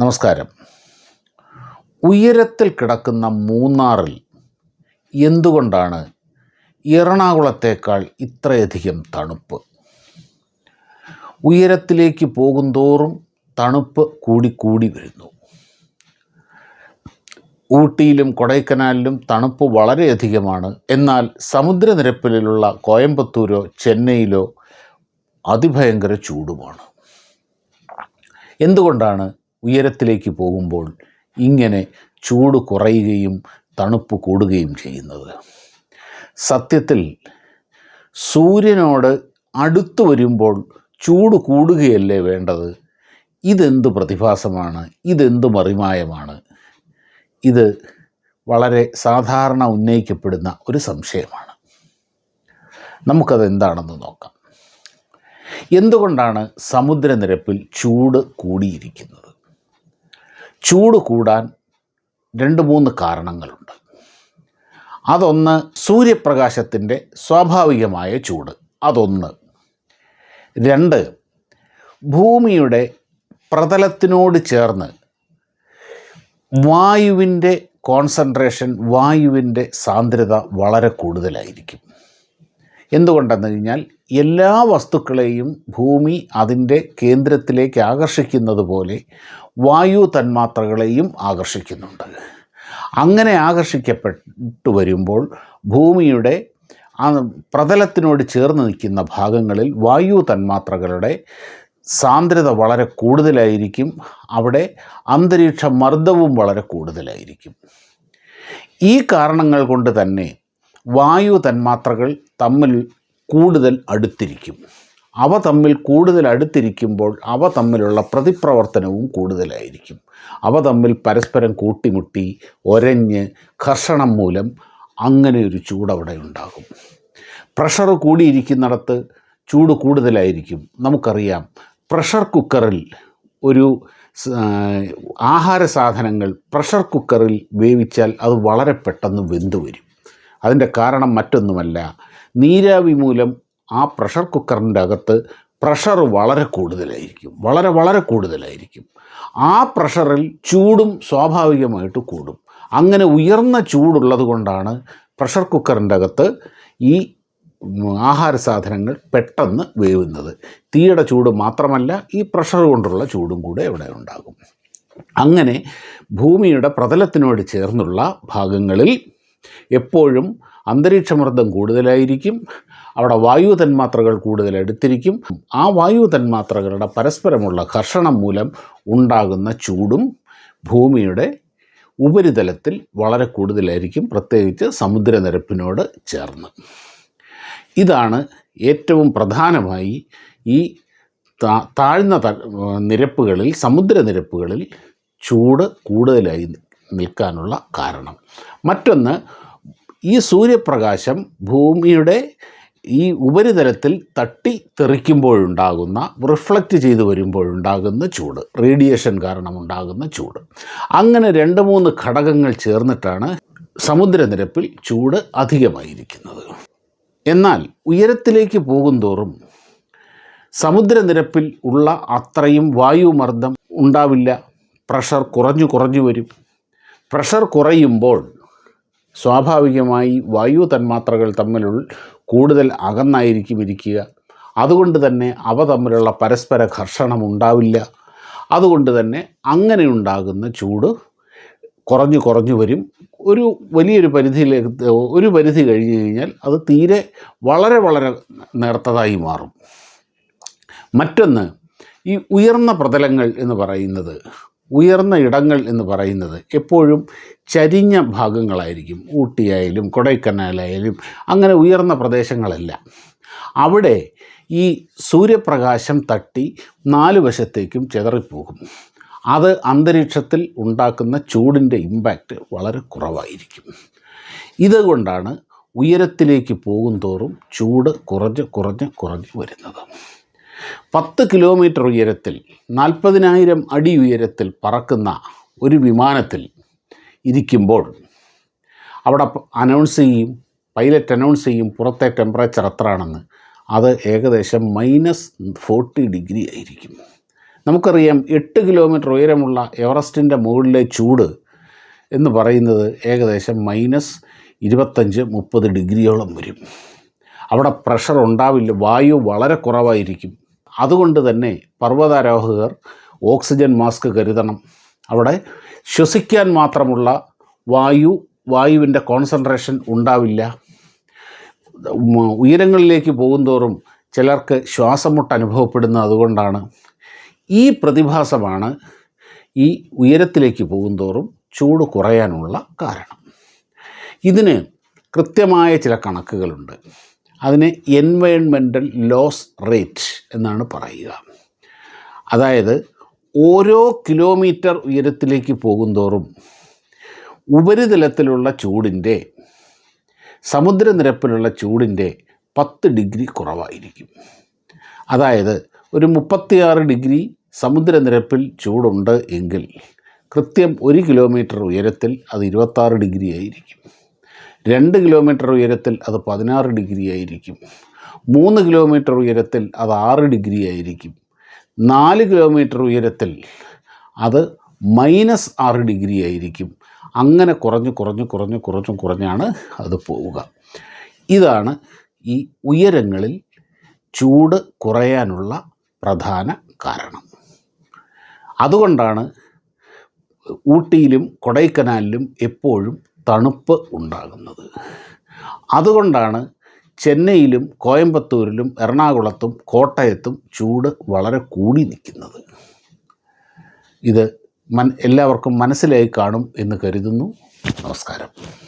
നമസ്കാരം. ഉയരത്തിൽ കിടക്കുന്ന മൂന്നാറിൽ എന്തുകൊണ്ടാണ് എറണാകുളത്തേക്കാൾ ഇത്രയധികം തണുപ്പ്? ഉയരത്തിലേക്ക് പോകുന്തോറും തണുപ്പ് കൂടിക്കൂടി വരുന്നു. ഊട്ടിയിലും കൊടൈക്കനാലിലും തണുപ്പ് വളരെയധികമാണ് എന്നാൽ സമുദ്രനിരപ്പിലുള്ള കോയമ്പത്തൂരോ ചെന്നൈയിലോ അതിഭയങ്കര ചൂടുമാണ്. എന്തുകൊണ്ടാണ് ഉയരത്തിലേക്ക് പോകുമ്പോൾ ഇങ്ങനെ ചൂട് കുറയുകയും തണുപ്പ് കൂടുകയും ചെയ്യുന്നത്. സത്യത്തിൽ സൂര്യനോട് അടുത്തു വരുമ്പോൾ ചൂട് കൂടുകയല്ലേ വേണ്ടത്? ഇതെന്ത് പ്രതിഭാസമാണ്? ഇതെന്ത് മറിമായമാണ്? ഇത് വളരെ സാധാരണ ഉന്നയിക്കപ്പെടുന്ന ഒരു സംശയമാണ്. നമുക്കതെന്താണെന്ന് നോക്കാം. എന്തുകൊണ്ടാണ് സമുദ്രനിരപ്പിൽ ചൂട് കൂടിയിരിക്കുന്നത്? ചൂട് കൂടാൻ രണ്ട് മൂന്ന് കാരണങ്ങളുണ്ട്. അതൊന്ന് സൂര്യപ്രകാശത്തിന്റെ സ്വാഭാവികമായ ചൂട്. അതൊന്ന്. രണ്ട് ഭൂമിയുടെ പ്രതലത്തിനോട് ചേർന്ന് വായുവിന്റെ കോൺസെൻട്രേഷൻ വായുവിന്റെ സാന്ദ്രത വളരെ കൂടുതലായിരിക്കും. എന്തുകൊണ്ടെന്ന് കഴിഞ്ഞാൽ എല്ലാ വസ്തുക്കളെയും ഭൂമി അതിന്റെ കേന്ദ്രത്തിലേക്ക് ആകർഷിക്കുന്നത് പോലെ വായു തന്മാത്രകളെയും ആകർഷിക്കുന്നുണ്ട്. അങ്ങനെ ആകർഷിക്കപ്പെട്ടു വരുമ്പോൾ ഭൂമിയുടെ ആ പ്രതലത്തിനോട് ചേർന്ന് നിൽക്കുന്ന ഭാഗങ്ങളിൽ വായു തന്മാത്രകളുടെ സാന്ദ്രത വളരെ കൂടുതലായിരിക്കും. അവിടെ അന്തരീക്ഷ മർദ്ദവും വളരെ കൂടുതലായിരിക്കും. ഈ കാരണങ്ങൾ കൊണ്ട് തന്നെ വായു തന്മാത്രകൾ തമ്മിൽ കൂടുതൽ അടുത്തിരിക്കും. അവ തമ്മിൽ കൂടുതൽ അടുത്തിരിക്കുമ്പോൾ അവ തമ്മിലുള്ള പ്രതിപ്രവർത്തനവും കൂടുതലായിരിക്കും. അവ തമ്മിൽ പരസ്പരം കൂട്ടിമുട്ടി ഒരഞ്ഞ് ഘർഷണം മൂലം അങ്ങനെ ഒരു ചൂടവിടെ ഉണ്ടാകും. പ്രഷർ കൂടിയിരിക്കുന്നിടത്ത് ചൂട് കൂടുതലായിരിക്കും. നമുക്കറിയാം പ്രഷർ കുക്കറിൽ ഒരു ആഹാര സാധനങ്ങൾ പ്രഷർ കുക്കറിൽ വേവിച്ചാൽ അത് വളരെ പെട്ടെന്ന് വെന്തു വരും അതിന്റെ കാരണം മറ്റൊന്നുമല്ല. നീരാവി മൂലം ആ പ്രഷർ കുക്കറിന്റെ അകത്ത് പ്രഷർ വളരെ കൂടുതലായിരിക്കും. വളരെ വളരെ കൂടുതലായിരിക്കും. ആ പ്രഷറിൽ ചൂടും സ്വാഭാവികമായിട്ട് കൂടും. അങ്ങനെ ഉയർന്ന ചൂടുള്ളത് കൊണ്ടാണ് പ്രഷർ കുക്കറിന്റെ അകത്ത് ഈ ആഹാര സാധനങ്ങൾ പെട്ടെന്ന് വേവുന്നത്. തീയുടെ ചൂട് മാത്രമല്ല ഈ പ്രഷർ കൊണ്ടുള്ള ചൂടും കൂടെ ഇവിടെ ഉണ്ടാകും. അങ്ങനെ ഭൂമിയുടെ പ്രതലത്തിനോട് ചേർന്നുള്ള ഭാഗങ്ങളിൽ എപ്പോഴും അന്തരീക്ഷമർദ്ദം കൂടുതലായിരിക്കും. അവിടെ വായു തന്മാത്രകൾ കൂടുതൽ എടുത്തിരിക്കും ആ വായു തന്മാത്രകളുടെ പരസ്പരമുള്ള ഘർഷണം മൂലം ഉണ്ടാകുന്ന ചൂടും ഭൂമിയുടെ ഉപരിതലത്തിൽ വളരെ കൂടുതലായിരിക്കും പ്രത്യേകിച്ച് സമുദ്രനിരപ്പിനോട് ചേർന്ന്. ഇതാണ് ഏറ്റവും പ്രധാനമായി ഈ താഴ്ന്ന നിരപ്പുകളിൽ സമുദ്രനിരപ്പുകളിൽ ചൂട് കൂടുതലായി നിൽക്കാനുള്ള കാരണം. മറ്റൊന്ന് ഈ സൂര്യപ്രകാശം ഭൂമിയുടെ ഈ ഉപരിതലത്തിൽ തട്ടി തെറിക്കുമ്പോഴുണ്ടാകുന്ന റിഫ്ലക്റ്റ് ചെയ്ത് വരുമ്പോഴുണ്ടാകുന്ന ചൂട് റേഡിയേഷൻ കാരണമുണ്ടാകുന്ന ചൂട്. അങ്ങനെ രണ്ട് മൂന്ന് ഘടകങ്ങൾ ചേർന്നിട്ടാണ് സമുദ്രനിരപ്പിൽ ചൂട് അധികമായിരിക്കുന്നത്. എന്നാൽ ഉയരത്തിലേക്ക് പോകുന്തോറും സമുദ്രനിരപ്പിൽ ഉള്ള അത്രയും വായുമർദ്ദം ഉണ്ടാവില്ല. പ്രഷർ കുറഞ്ഞു കുറഞ്ഞു വരും. പ്രഷർ കുറയുമ്പോൾ സ്വാഭാവികമായി വായു തന്മാത്രകൾ തമ്മിലുള്ള കൂടുതൽ അകന്നായിരിക്കും ഇരിക്കുക. അതുകൊണ്ട് തന്നെ അവ തമ്മിലുള്ള പരസ്പര ഘർഷണം ഉണ്ടാവില്ല. അതുകൊണ്ട് തന്നെ അങ്ങനെ ഉണ്ടാകുന്ന ചൂട് കുറഞ്ഞു കുറഞ്ഞു വരും. ഒരു വലിയൊരു പരിധിയിലേക്ക് ഒരു പരിധി കഴിഞ്ഞു കഴിഞ്ഞാൽ അത് തീരെ വളരെ വളരെ നേർത്തതായി മാറും. മറ്റൊന്ന് ഈ ഉയർന്ന പ്രതലങ്ങൾ എന്ന് പറയുന്നത് ഉയർന്ന ഇടങ്ങൾ എന്ന് പറയുന്നത് എപ്പോഴും ചരിഞ്ഞ ഭാഗങ്ങളായിരിക്കും. ഊട്ടിയായാലും കൊടൈക്കനാലായാലും അങ്ങനെ ഉയർന്ന പ്രദേശങ്ങളല്ല. അവിടെ ഈ സൂര്യപ്രകാശം തട്ടി നാല് വശത്തേക്കും ചിതറിപ്പോകും. അത് അന്തരീക്ഷത്തിൽ ഉണ്ടാക്കുന്ന ചൂടിന്റെ ഇമ്പാക്റ്റ് വളരെ കുറവായിരിക്കും. ഇതുകൊണ്ടാണ് ഉയരത്തിലേക്ക് പോകും തോറും ചൂട് കുറഞ്ഞ് കുറഞ്ഞ് കുറഞ്ഞ് വരുന്നത്. പത്ത് കിലോമീറ്റർ ഉയരത്തിൽ നാൽപ്പതിനായിരം അടി ഉയരത്തിൽ പറക്കുന്ന ഒരു വിമാനത്തിൽ ഇരിക്കുമ്പോൾ അവിടെ അനൗൺസ് ചെയ്യും പൈലറ്റ് അനൗൺസ് ചെയ്യും പുറത്തെ ടെമ്പറേച്ചർ എത്രയാണെന്ന്. അത് ഏകദേശം മൈനസ് ഫോർട്ടി ഡിഗ്രി ആയിരിക്കും. നമുക്കറിയാം എട്ട് കിലോമീറ്റർ ഉയരമുള്ള എവറസ്റ്റിന്റെ മുകളിലെ ചൂട് എന്ന് പറയുന്നത് ഏകദേശം മൈനസ് ഇരുപത്തഞ്ച് മുപ്പത് ഡിഗ്രിയോളം വരും. അവിടെ പ്രഷർ ഉണ്ടാവില്ല വായു വളരെ കുറവായിരിക്കും. അതുകൊണ്ട് തന്നെ പർവതാരോഹകർ ഓക്സിജൻ മാസ്ക് കരുതണം. അവിടെ ശ്വസിക്കാൻ മാത്രമുള്ള വായു വായുവിന്റെ കോൺസെൻട്രേഷൻ ഉണ്ടാവില്ല. ഉയരങ്ങളിലേക്ക് പോകുന്തോറും ചിലർക്ക് ശ്വാസമുട്ട് അനുഭവപ്പെടുന്ന അതുകൊണ്ടാണ്. ഈ പ്രതിഭാസമാണ് ഈ ഉയരത്തിലേക്ക് പോകുന്തോറും ചൂട് കുറയാനുള്ള കാരണം. ഇതിന് കൃത്യമായ ചില കണക്കുകളുണ്ട്. അതിനെ എൻവയൺമെന്റൽ ലോസ് റേറ്റ് എന്നാണ് പറയുക. അതായത് ഓരോ കിലോമീറ്റർ ഉയരത്തിലേക്ക് പോകുന്തോറും ഉപരിതലത്തിലുള്ള ചൂടിന്റെ സമുദ്രനിരപ്പിലുള്ള ചൂടിന്റെ പത്ത് ഡിഗ്രി കുറവായിരിക്കും. അതായത് ഒരു മുപ്പത്തിയാറ് ഡിഗ്രി സമുദ്രനിരപ്പിൽ ചൂടുണ്ട് എങ്കിൽ കൃത്യം ഒരു കിലോമീറ്റർ ഉയരത്തിൽ അത് ഇരുപത്താറ് ഡിഗ്രി ആയിരിക്കും രണ്ട് കിലോമീറ്റർ ഉയരത്തിൽ അത് പതിനാറ് ഡിഗ്രി ആയിരിക്കും. മൂന്ന് കിലോമീറ്റർ ഉയരത്തിൽ അത് ആറ് ഡിഗ്രി ആയിരിക്കും. നാല് കിലോമീറ്റർ ഉയരത്തിൽ അത് മൈനസ് ആറ് ഡിഗ്രി ആയിരിക്കും. അങ്ങനെ കുറഞ്ഞ് കുറഞ്ഞ് കുറഞ്ഞ് കുറഞ്ഞ് കുറഞ്ഞാണ് അത് പോവുക. ഇതാണ് ഈ ഉയരങ്ങളിൽ ചൂട് കുറയാനുള്ള പ്രധാന കാരണം. അതുകൊണ്ടാണ് ഊട്ടിയിലും കൊടൈക്കനാലിലും എപ്പോഴും തണുപ്പ് ഉണ്ടാകുന്നത്. അതുകൊണ്ടാണ് ചെന്നൈയിലും കോയമ്പത്തൂരിലും എറണാകുളത്തും കോട്ടയത്തും ചൂട് വളരെ കൂടി നിൽക്കുന്നത്. ഇത് മൻ എല്ലാവർക്കും മനസ്സിലായി കാണും എന്ന് കരുതുന്നു. നമസ്കാരം.